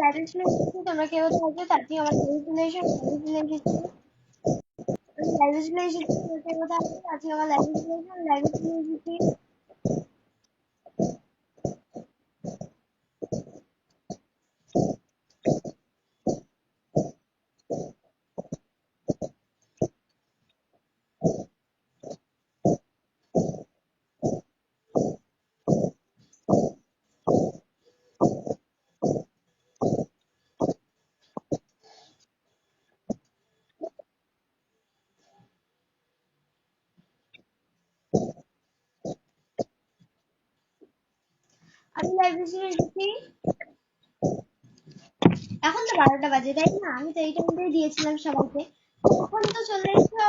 তোমরা কেউ থাকবে তাড়াতাড়ি আমার চলে এসো চলে এসেছি চলে এসেছি কেউ থাকবে তাড়াতাড়ি আমার লাইব্রেরি চলে এসেছি আমি লাইব্রেরি এসেছি এখন তো বারোটা বাজে, তাই না? আমি তো এই টাইমটাই দিয়েছিলাম সবাইকে। এখন তো চলে এসো।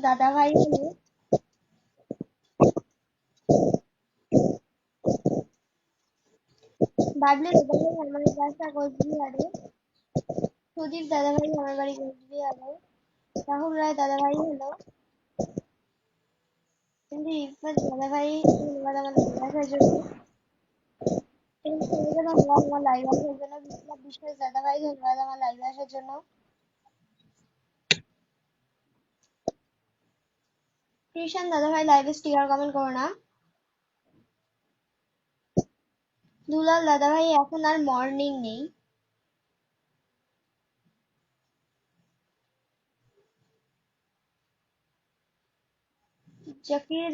রাজ দাদা ভাই হলো দাদা ভাই আমার বাসা কোচবিহারে সুদীপ দাদা ভাই আমার বাড়ি কোচবিহারে রাহুল রায় দাদা ভাই হলো। কিন্তু দাদা ভাই ধন্যবাদ জন্য আমার লাইভ আসার জন্য বিপ্লব দাদা ভাই ধন্যবাদ আমার লাইভ আসার জন্য। কৃষান দাদা ভাই লাইভে স্টিকার কমেন্ট করো না। দুলাল দাদা ভাই এখন আর মর্নিং নেই।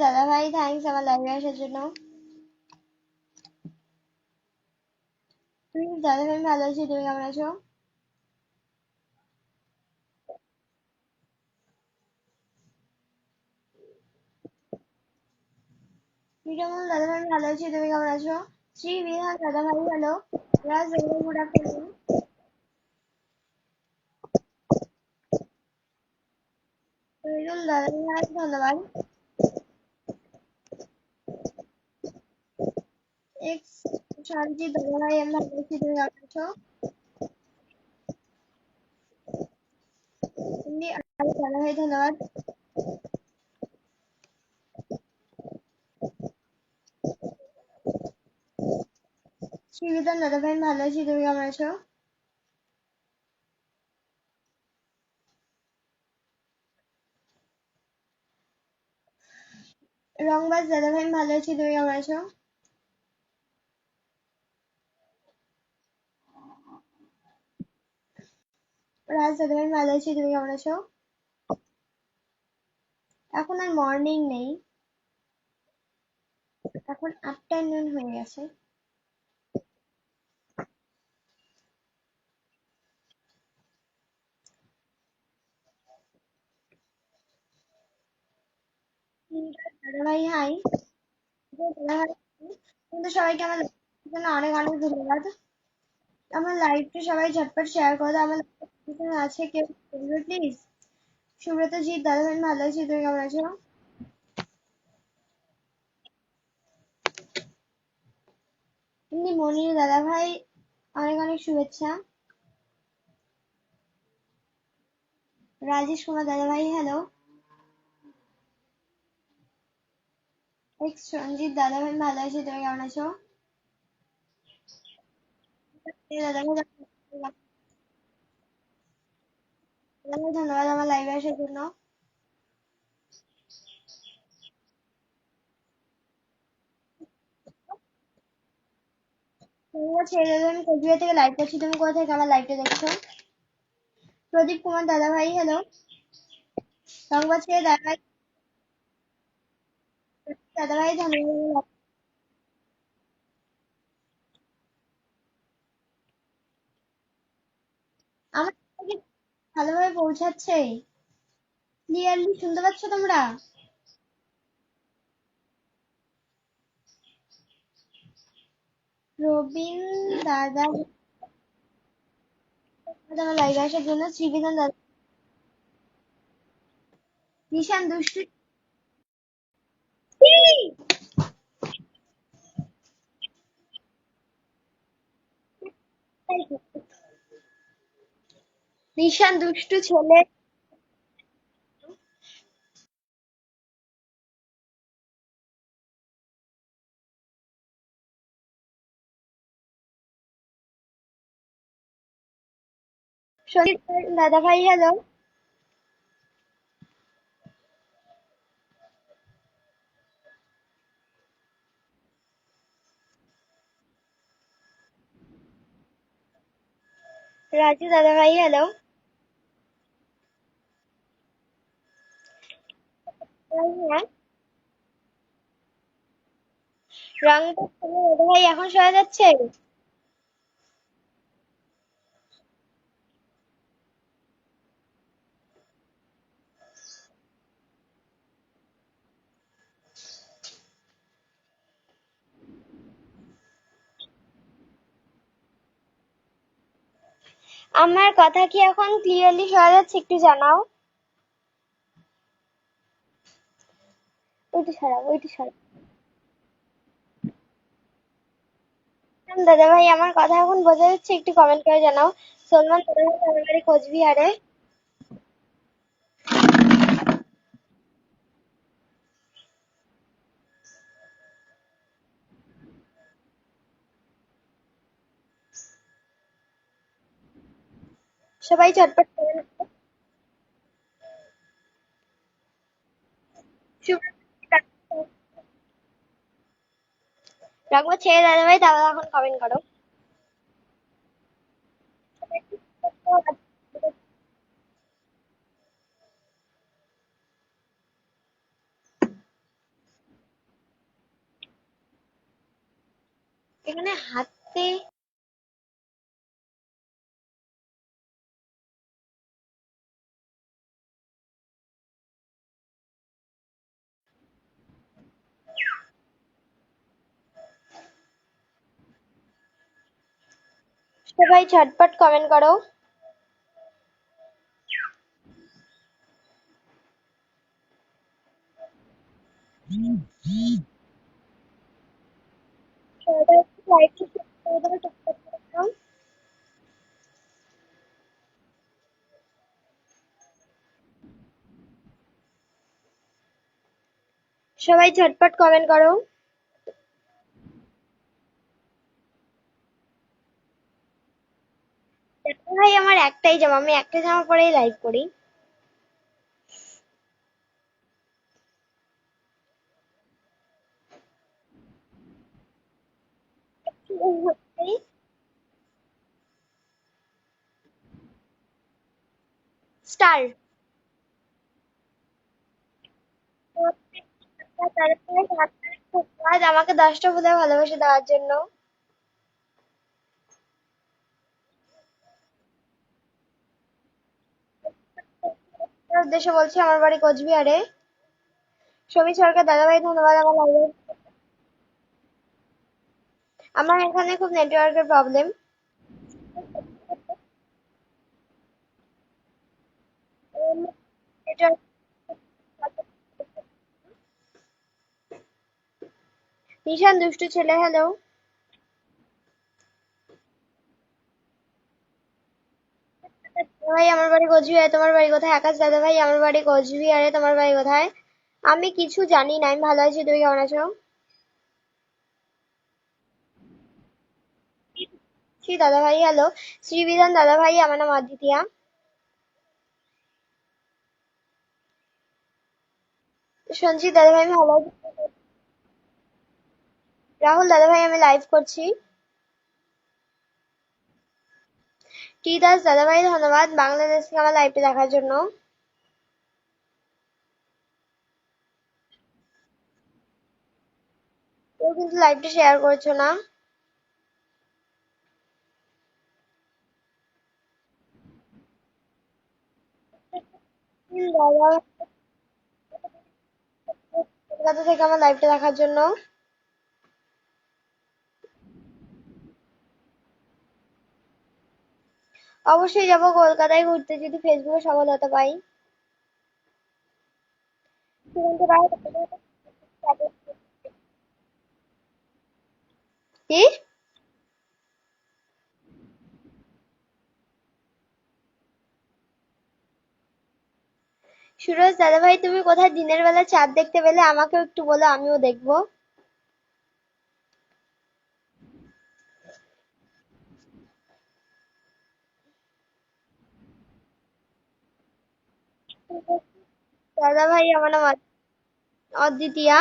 দাদা ভাই থ্যাঙ্কস আমার লাইভে আসার জন্য। দাদা ভাই ভালো আছি, তুমি কেমন আছো? বিরামল দাদা ভাই ভালো আছি তুমি কেমন আছো? শ্রী বিহার দাদা ভাই হ্যালো রাজ গুড আফটারনুন দাদা ভাই ধন্যবাদ। দাদা ভাই আমি ভালো আছি তুমি কেমন আছো? দাদা ভাই ধন্যবাদ। শ্রীবিধান দাদা ভাই ভালো আছি তুমি কেমন আছো রংবাজ দাদা ভাই ভালো আছি তুমি কেমন আছো রাজ দাদা ভাই ভালো আছি তুমি কেমন আছো এখন আর মর্নিং নেই। এখন আফটারনুন হয়ে গেছে। ভাই হাই। কিন্তু সবাইকে আমার জন্য অনেক অনেক ধন্যবাদ। আমার লাইভটা সবাই ঝটপট শেয়ার করে আমার আছে কেউ প্লিজ সুব্রত জিৎ দাদা ভাই ভালো আছি, তুমি কেমন আছো? এমনি মনির দাদা ভাই অনেক অনেক শুভেচ্ছা। রাজেশ কুমার দাদা ভাই হ্যালো সঞ্জিত দাদা ভাই ভালো আছি তুমি কেমন আছো দাদা ভাই ধন্যবাদ আমার লাইভে আসার জন্য কোচবিহার থেকে লাইভ করছি। তুমি কোথা থেকে আমার লাইভটা দেখছ? প্রদীপ কুমার দাদা ভাই হ্যালো সংবাদ ছেড়ে দাদা ভাই ভালোভাবে পৌঁছাচ্ছে। ক্লিয়ারলি শুনতে পাচ্ছ তোমরা? রবিন দাদা আমার লাইভে আসার জন্য শ্রীবিধান দাদা নিশান, দুষ্টু নিশান দুষ্টু ছেলে। দাদা ভাই হ্যালো রাজু দাদা ভাই হ্যালো হ্যাঁ রং দাদা ভাই এখন শোনা যাচ্ছে আমার কথা কি এখন ক্লিয়ারলি শোনা যাচ্ছে একটু জানাও? ওইটা সরাও ওইটা সরাও। দাদা ভাই আমার কথা এখন বোঝা যাচ্ছে, একটু কমেন্ট করে জানাও। সলমান দাদা ভাই বাড়ি কোচবিহারে? সবাই চটপট করে রাখব ছেড়ে দাদা ভাই তাহলে এখন কমেন্ট করো। এখানে হাতে সবাই ঝটপট কমেন্ট করো। সবাই ঝটপট কমেন্ট করো দেখো ভাই আমার একটাই জামা আমি একটা জামা পরেই লাইভ করি। স্টার আমাকে দশটা ফুলে ভালোবাসা দেওয়ার জন্য। উদ্দেশ্যে বলছি, আমার বাড়ি কোচবিহারে। সমীর সরকার, দাদাভাই, ধন্যবাদ আমার আমার এখানে খুব নেটওয়ার্কের প্রবলেম নিশান দুষ্টু ছেলে হ্যালো ভাই, আমার বাড়ি কোচবিহারে। তোমার বাড়ি কোথায়? আকাশ দাদা ভাই, আমার বাড়ি কোচবিহারে। তোমার বাড়ি কোথায়? আমি কিছু জানি না, আমি ভালো আছি, তুমি কেমন আছো? দাদা ভাই হ্যালো শ্রীবিধান দাদা ভাই, আমার নাম আদিতিয়া। সঞ্জিত দাদা ভাই ভালো আছি। রাহুল দাদা ভাই, আমি লাইভ করছি। টি দাস দাদা ভাই, ধন্যবাদ। বাংলাদেশ থেকে আমার লাইভটি দেখার জন্য। কেউ কিন্তু লাইভটি শেয়ার করছ না। দাদা থেকে আমার লাইভটা দেখার জন্য। অবশ্যই যাব কলকাতায় ঘুরতে, যদি ফেসবুকে সফলতা পাই। কি? সুরজ দাদা ভাই তুমি কোথায় দিনের বেলা চাঁদ দেখতে পেলে আমাকেও একটু বলো, আমিও দেখব। দাদা ভাই আমার নাম অদ- অদ্বিতীয়া।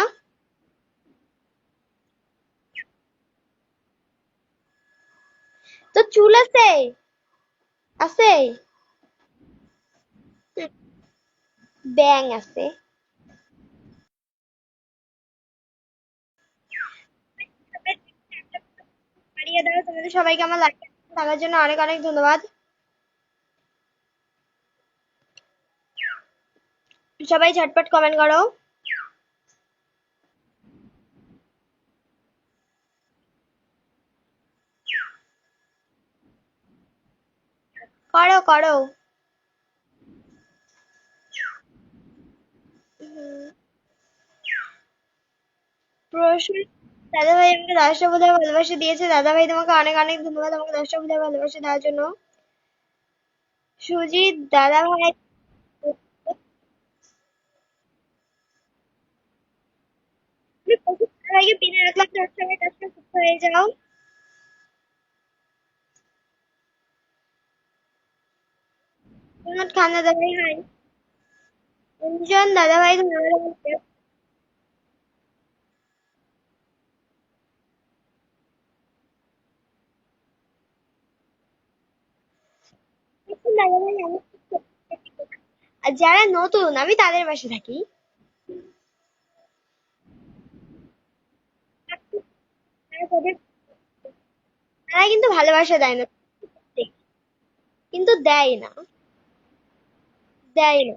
তো চুল আছে? আছে? ব্যাং আছে। তোমাদের সবাইকে আমার লাইক থাকার জন্য অনেক অনেক ধন্যবাদ। সবাই ঝটপট কমেন্ট করো। করো করো। প্রশ্ন দাদা ভাই আমাকে দশটা বোধহয় ভালোবাসা দিয়েছে। দাদা ভাই তোমাকে অনেক অনেক ধন্যবাদ আমাকে দশটা বোধহয় ভালোবাসা দেওয়ার জন্য। সুজিত দাদা ভাই ভাইকে পিনে রাখলাম তার সঙ্গে কাজটা সুস্থ হয়ে যাও। খান দাদা ভাই হাই অঞ্জন দাদা ভাই ধন্যবাদ আর যারা নতুন আমি তাদের পাশে থাকি। তারা কিন্তু ভালোবাসা দেয় না। কিন্তু দেয় না। দেয় না।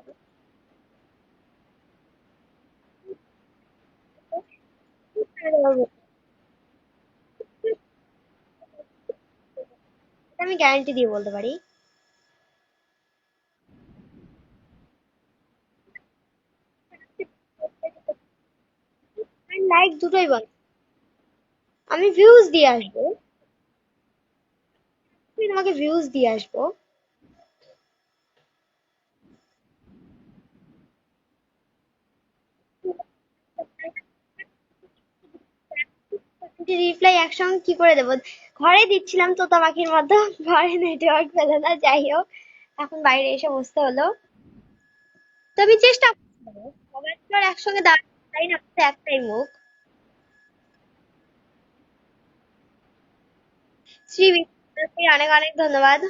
আমি গ্যারান্টি দিয়ে বলতে পারি। লাইক দুটোই বল। ভিউজ দিয়ে আসব। আমি তোমাকে ভিউজ দিয়ে আসব। রিপ্লাই একসঙ্গে কি করে দেবো? ঘরে দিচ্ছিলাম তোতা পাখির মতো। ঘরে নেটওয়ার্ক পেল না, যাই হোক। এখন বাইরে এসে বসতে হলো। তো আমি চেষ্টা করব একসঙ্গে দাঁড়াতে তাই না একটাই মুখ। শ্রী অনেক অনেক ধন্যবাদ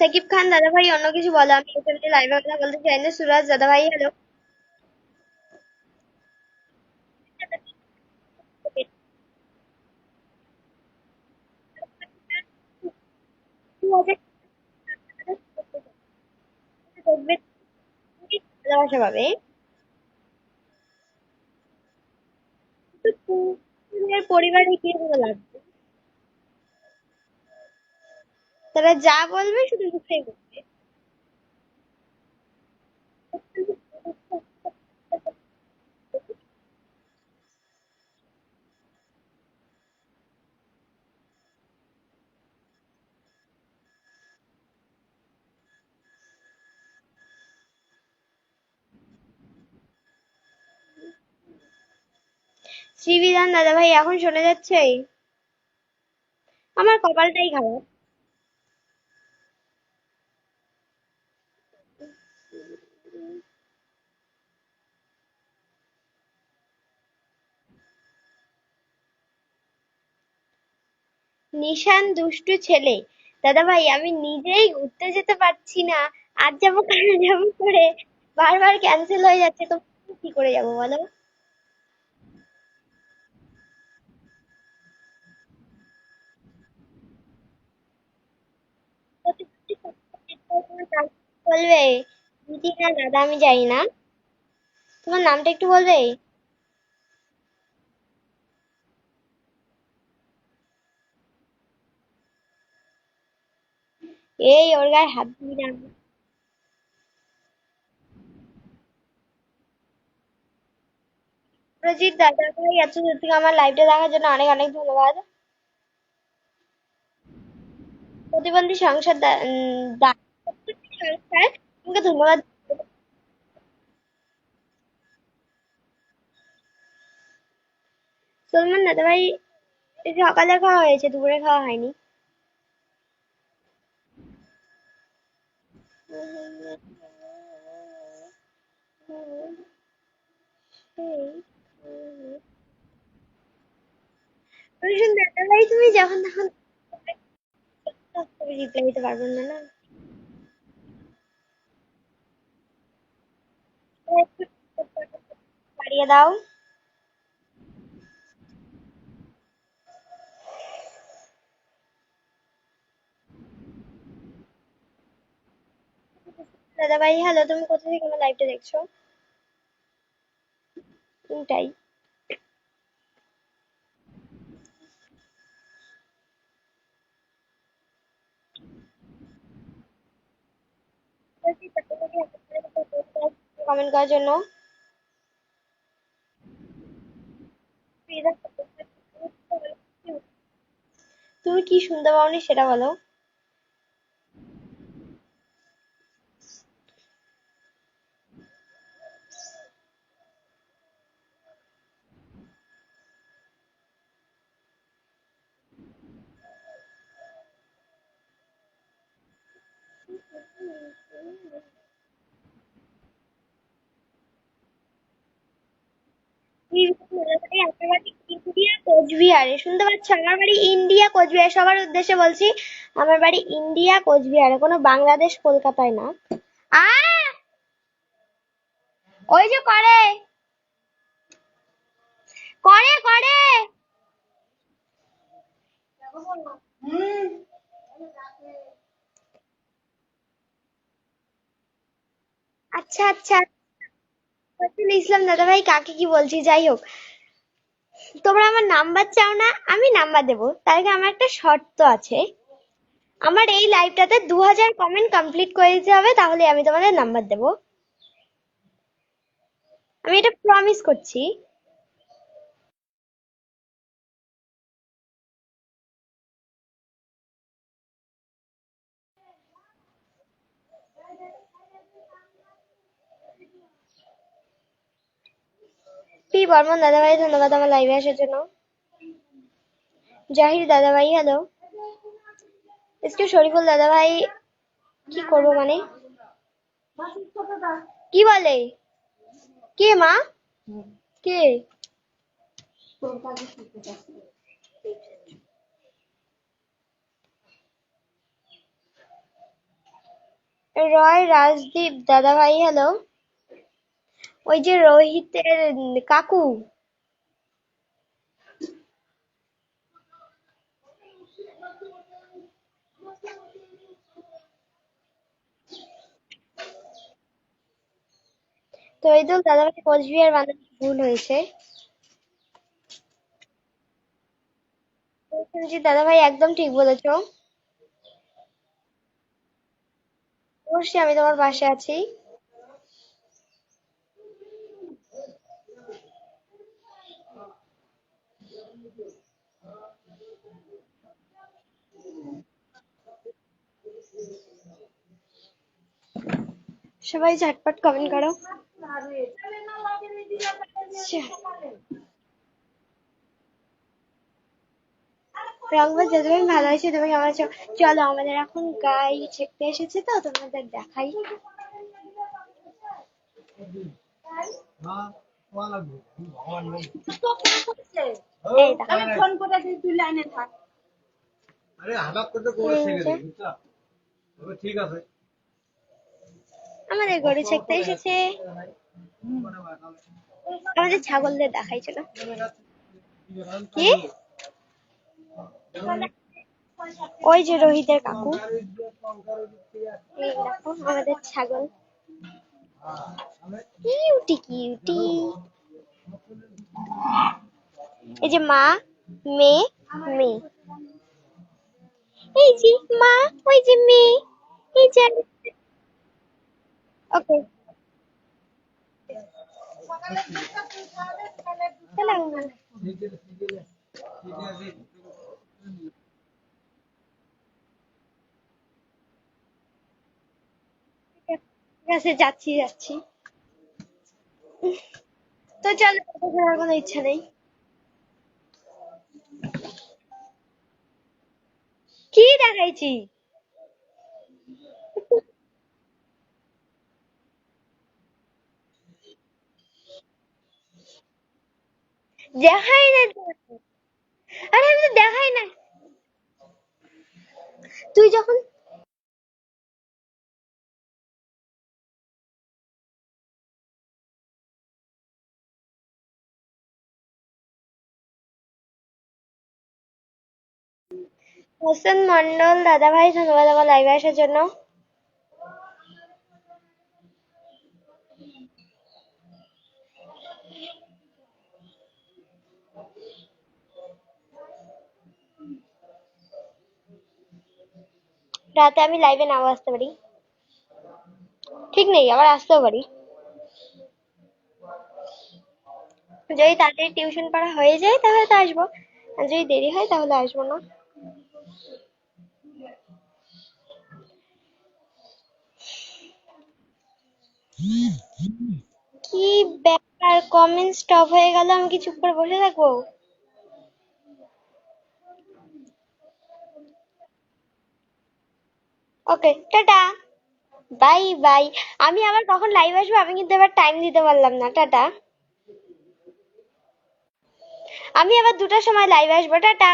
সাকিব খান দাদা ভাই অন্য কিছু বলো আমি এখানে লাইভে কথা বলতে চাই না সুরাজ দাদা ভাই হ্যালো ভালোবাসা পাবে পরিবারে কি ভালো লাগবে তারা যা বলবে শুধু মুখেই বলবে। শ্রীবিধান দাদা ভাই, এখন শোনা যাচ্ছে আমার কপালটাই খারাপ। নিশান দুষ্টু ছেলে। দাদা ভাই, আমি নিজেই ঘুরতে যেতে পারছি না। আজ যাব কাল যাব করে বারবার ক্যান্সেল হয়ে যাচ্ছে। তো কি করে যাব বলো? বলবে, দিদি না দাদা, আমি জানি না। তোমার নামটা একটু বলবে? এই, ওর গায়ে হাত দিবি না। প্রজিৎ দাদা, ভাই, এত দূর থেকে আমার লাইভটা দেখার জন্য অনেক অনেক ধন্যবাদ। প্রতিবন্ধী সংসার তোমাকে ধন্যবাদ সলমান দাদা ভাই সকালে খাওয়া হয়েছে দুপুরে খাওয়া হয়নি তুমি যখন তখন রিপ্লাই দিতে পারবেন না না। বাড়িয়ে দাও। দাদা ভাই হ্যালো তুমি কোথা থেকে আমার লাইভটা দেখছ? এটাই কমেন্ট করার জন্য। তুমি কি শুনতে পাওনি সেটা বলো আমার বাড়ি ইন্ডিয়া কোচবিহারে। শুনতে পাচ্ছ? আমার বাড়ি ইন্ডিয়া, কোচবিহার। সবার উদ্দেশ্যে বলছি, আমার বাড়ি ইন্ডিয়া, কোচবিহারে। কোনো বাংলাদেশ কলকাতায় না। আ ওই যে করে। করে করে। আচ্ছা আচ্ছা। ফজলুল ইসলাম দাদা ভাই কাকে কি বলছি, যাই হোক। তোমরা আমার নাম্বার চাও না, আমি নাম্বার দেবো। তার আগে আমার একটা শর্ত আছে। আমার এই লাইভটাতে দু হাজার কমেন্ট কমপ্লিট করে দিতে হবে তাহলে আমি তোমাদের নাম্বার দেবো। আমি এটা প্রমিস করছি। পি বর্মন দাদাভাই, ধন্যবাদ আমার লাইভে আসার জন্য। জাহির দাদাভাই হ্যালো একটু শরীফুল দাদাভাই কি করব মানে? কি বলে? কে মা? কে? রয় রাজদীপ দাদাভাই হ্যালো ওই যে রোহিতের কাকু। তো এই তো দাদাভাই কোচবিহার বানানো ভুল হয়েছে। জি দাদাভাই একদম ঠিক বলেছ। অবশ্যই আমি তোমার পাশে আছি। সবাই ঝটপট কমেন্ট করো। আচ্ছা। রংবাজ যতদিন ভালো আছে তুমি কেমন আছো? চলো আমাদের এখন গাই চেকতে এসেছে তো তোমাদের দেখাই। এই আমি ফোন করে তুই লাইনে থাক। আরে হালাত করতে করে শিখে দিই বুঝছ তবে ঠিক আছে। আমাদের গরু চেকতে এসেছে। আমাদের ছাগলদের দেখাই চলো কি? ওই যে রোহিতের কাকু। আমাদের ছাগল। Cutie cutie. এই যে মা, মেয়ে মেয়ে। এই যে মা, ওই যে মেয়ে। এই যে Okay. Telangana. যাচ্ছি যাচ্ছি তো চলো করার কোনো ইচ্ছা নেই কি দেখাইছি দেখাই না আরে, আমি তো দেখাই না। তুই যখন হোসেন মন্ডল দাদা ভাই ধন্যবাদ আমার লাইভে আসার জন্য। রাতে আমি লাইভে নাও আসতে পারি। ঠিক নেই, আবার আসতেও পারি। যদি তাড়াতাড়ি টিউশন পড়া হয়ে যায়, তাহলে তো আসব। আর যদি দেরি হয়, তাহলে আসব না। কি ব্যাপার? কমেন্ট স্টপ হয়ে গেল, আমি কি চুপ করে বসে থাকব? Okay, tata. Bye bye. আমি আবার কখন লাইভ আসব, আমি কিন্তু এবার টাইম দিতে পারলাম না। টাটা। আমি আবার দুটার সময় লাইভ আসব। টাটা।